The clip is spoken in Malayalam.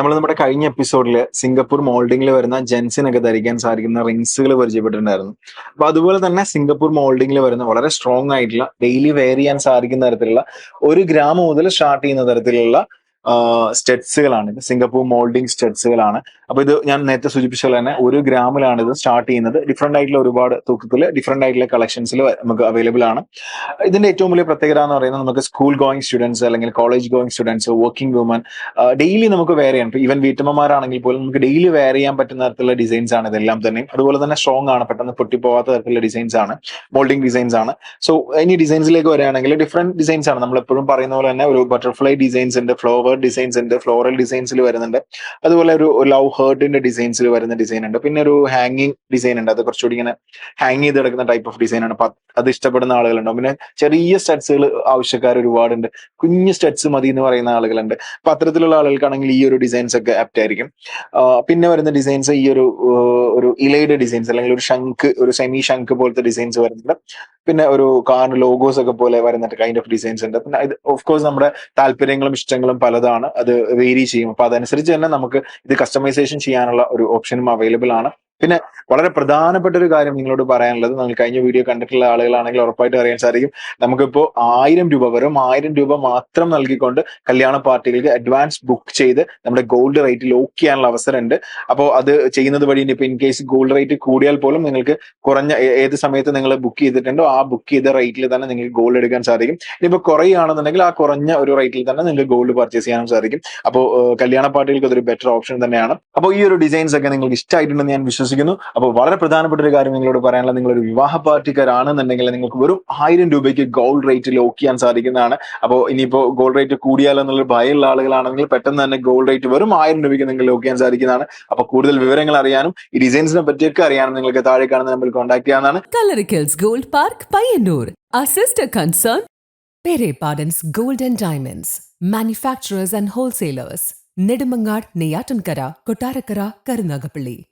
നമ്മൾ നമ്മുടെ കഴിഞ്ഞ എപ്പിസോഡിൽ സിംഗപ്പൂർ മോൾഡിംഗിൽ വരുന്ന ജെൻസിനൊക്കെ ധരിക്കാൻ സാധിക്കുന്ന റിങ്സുകൾ പരിചയപ്പെട്ടിട്ടുണ്ടായിരുന്നു. അപ്പൊ അതുപോലെ തന്നെ സിംഗപ്പൂർ മോൾഡിംഗിൽ വരുന്ന വളരെ സ്ട്രോങ് ആയിട്ടുള്ള ഡെയിലി വെയർ ചെയ്യാൻ സാധിക്കുന്ന തരത്തിലുള്ള ഒരു ഗ്രാം മുതൽ സ്റ്റാർട്ട് ചെയ്യുന്ന തരത്തിലുള്ള സ്റ്റെഡ്സുകളാണ്. ഇത് സിംഗപ്പൂർ മോൾഡിംഗ് സ്റ്റെഡ്സുകളാണ്. അപ്പൊ ഇത് ഞാൻ നേരത്തെ സൂചിപ്പിച്ച പോലെ തന്നെ ഒരു ഗ്രാമിലാണ് ഇത് സ്റ്റാർട്ട് ചെയ്യുന്നത്. ഡിഫറെന്റ് ആയിട്ടുള്ള ഒരുപാട് തൂക്കത്തിൽ ഡിഫറെന്റ് ആയിട്ടുള്ള കളക്ഷൻസിൽ നമുക്ക് അവൈലബിൾ ആണ്. ഇതിന്റെ ഏറ്റവും വലിയ പ്രത്യേകത എന്ന് പറയുന്നത് നമുക്ക് സ്കൂൾ ഗോയിങ് സ്റ്റുഡൻസ് അല്ലെങ്കിൽ college going students working women daily നമുക്ക് വെയർ ചെയ്യാം ഈവൻ വീട്ടമ്മമാരാണെങ്കിൽ പോലും നമുക്ക് ഡെയിലി വെയർ ചെയ്യാൻ പറ്റുന്ന തരത്തിലുള്ള ഡിസൈൻസ് ആണ് ഇതെല്ലാം തന്നെ. അതുപോലെ തന്നെ സ്ട്രോങ് ആണ് പെട്ടെന്ന് പൊട്ടിപ്പോവാത്ത തരത്തിലുള്ള ഡിസൈൻസ് ആണ് മോൾഡിംഗ് ഡിസൈൻസ് ആണ്. സോ ഇനി ഡിസൈൻസിലേക്ക് വരികയാണെങ്കിൽ ഡിഫറെന്റ് ഡിസൈൻസ് ആണ്. നമ്മൾ എപ്പോഴും പറയുന്ന പോലെ തന്നെ ഒരു ബട്ടർഫ്ലൈ ഡിസൈൻസ് ഉണ്ട് ഫ്ലവർ ഡിസൈൻസ് ഉണ്ട് ഫ്ലോറൽ ഡിസൈൻസിൽ വരുന്നുണ്ട്. അതുപോലെ ഒരു ലവ് ഹേർട്ടിന്റെ ഡിസൈൻസിൽ വരുന്ന ഡിസൈൻ ഉണ്ട്. പിന്നെ ഒരു ഹാങ്ങിങ് ഡിസൈൻ ഉണ്ട്. അത് കുറച്ചുകൂടി ഇങ്ങനെ ഹാങ് ചെയ്ത് കിടക്കുന്ന ടൈപ്പ് ഓഫ് ഡിസൈൻ ആണ്. അത് ഇഷ്ടപ്പെടുന്ന ആളുകളുണ്ടാവും പിന്നെ ചെറിയ സ്റ്റഡ്സുകൾ ആവശ്യക്കാർ ഒരുപാടുണ്ട്. കുഞ്ഞ് സ്റ്റഡ്സ് മതി എന്ന് പറയുന്ന ആളുകളുണ്ട്. അപ്പൊ അത്തരത്തിലുള്ള ആളുകൾക്കാണെങ്കിൽ ഈ ഒരു ഡിസൈൻസ് ഒക്കെ ആപ്റ്റ് ആയിരിക്കും. പിന്നെ വരുന്ന ഡിസൈൻസ് ഈ ഒരു ഒരു ഇലയുടെ ഡിസൈൻസ് അല്ലെങ്കിൽ ഒരു ശംഖ് ഒരു സെമി ശംഖ് പോലത്തെ ഡിസൈൻസ് വരുന്നുണ്ട്. പിന്നെ ഒരു കാർ ലോഗോസ് ഒക്കെ പോലെ വരുന്ന കൈൻഡ് ഓഫ് ഡിസൈൻസ് ഉണ്ട്. പിന്നെ ഇത് ഓഫ് കോഴ്സ് നമ്മുടെ താല്പര്യങ്ങളും ഇഷ്ടങ്ങളും പലതാണ്. അത് വേരി ചെയ്യും. അപ്പൊ അതനുസരിച്ച് തന്നെ നമുക്ക് ഇത് കസ്റ്റമൈസേഷൻ ചെയ്യാനുള്ള ഒരു ഓപ്ഷനും അവൈലബിൾ ആണ്. പിന്നെ വളരെ പ്രധാനപ്പെട്ട ഒരു കാര്യം നിങ്ങളോട് പറയാനുള്ളത്. നിങ്ങൾ കഴിഞ്ഞ വീഡിയോ കണ്ടിട്ടുള്ള ആളുകളാണെങ്കിൽ ഉറപ്പായിട്ട് അറിയാൻ സാധിക്കും. നമുക്കിപ്പോ ആയിരം രൂപ വെറും ആയിരം രൂപ മാത്രം നൽകിക്കൊണ്ട് കല്യാണ പാർട്ടികൾക്ക് അഡ്വാൻസ് ബുക്ക് ചെയ്ത് നമ്മുടെ ഗോൾഡ് റേറ്റ് ലോക്ക് ചെയ്യാനുള്ള അവസരമുണ്ട്. അപ്പോൾ അത് ചെയ്യുന്നത് വഴി ഇനിയിപ്പോ ഇൻ കേസ് ഗോൾഡ് റേറ്റ് കൂടിയാൽ പോലും നിങ്ങൾക്ക് കുറഞ്ഞ ഏത് സമയത്ത് നിങ്ങൾ ബുക്ക് ചെയ്തിട്ടുണ്ടോ ആ ബുക്ക് ചെയ്ത റേറ്റിൽ തന്നെ നിങ്ങൾക്ക് ഗോൾഡ് എടുക്കാൻ സാധിക്കും. ഇനിയിപ്പോ കുറയുകയാണെന്നുണ്ടെങ്കിൽ ആ കുറഞ്ഞ ഒരു റേറ്റിൽ തന്നെ നിങ്ങൾക്ക് ഗോൾഡ് പർച്ചേസ് ചെയ്യാനും സാധിക്കും. അപ്പോൾ കല്യാണ പാർട്ടികൾക്ക് അതൊരു ബെറ്റർ ഓപ്ഷൻ തന്നെയാണ്. അപ്പോൾ ഈ ഒരു ഡിസൈൻസ് ഒക്കെ നിങ്ങൾക്ക് ഇഷ്ടമായിട്ടുണ്ടെന്ന് ഞാൻ വിശ്വസിക്കുന്നു. അപ്പോൾ വളരെ പ്രധാനപ്പെട്ട ഒരു കാര്യം നിങ്ങളോട് പറയാനുള്ള ഒരു വിവാഹ പാർട്ടിക്കാരാണെന്നുണ്ടെങ്കിൽ നിങ്ങൾക്ക് വെറും ആയിരം രൂപയ്ക്ക് ഗോൾഡ് റേറ്റ് ലോക്ക് ചെയ്യാൻ സാധിക്കുന്നതാണ് അപ്പോൾ ഇനിയിപ്പോ ഗോൾഡ് റേറ്റ് കൂടിയാലോ എന്നുള്ള ഭയമുള്ള ആളുകളാണെങ്കിൽ പെട്ടെന്ന് തന്നെ ഗോൾഡ് റേറ്റ് വെറും ആയിരം രൂപയ്ക്ക് നിങ്ങൾ ചെയ്യാൻ സാധിക്കുന്നതാണ് അപ്പോൾ കൂടുതൽ വിവരങ്ങൾ അറിയാനും ഈ ഡിസൈൻസിനെ പറ്റിയൊക്കെ അറിയാനും നിങ്ങൾക്ക് താഴെ കാണുന്ന നമ്പറിൽ കോൺടാക്ട് ചെയ്യാനാണ് Gold gold concern, Pere Pardon's Gold and Diamonds. Manufacturers and wholesalers. Nedumangad, Neyatankara, Kotarakara, Karunagapalli.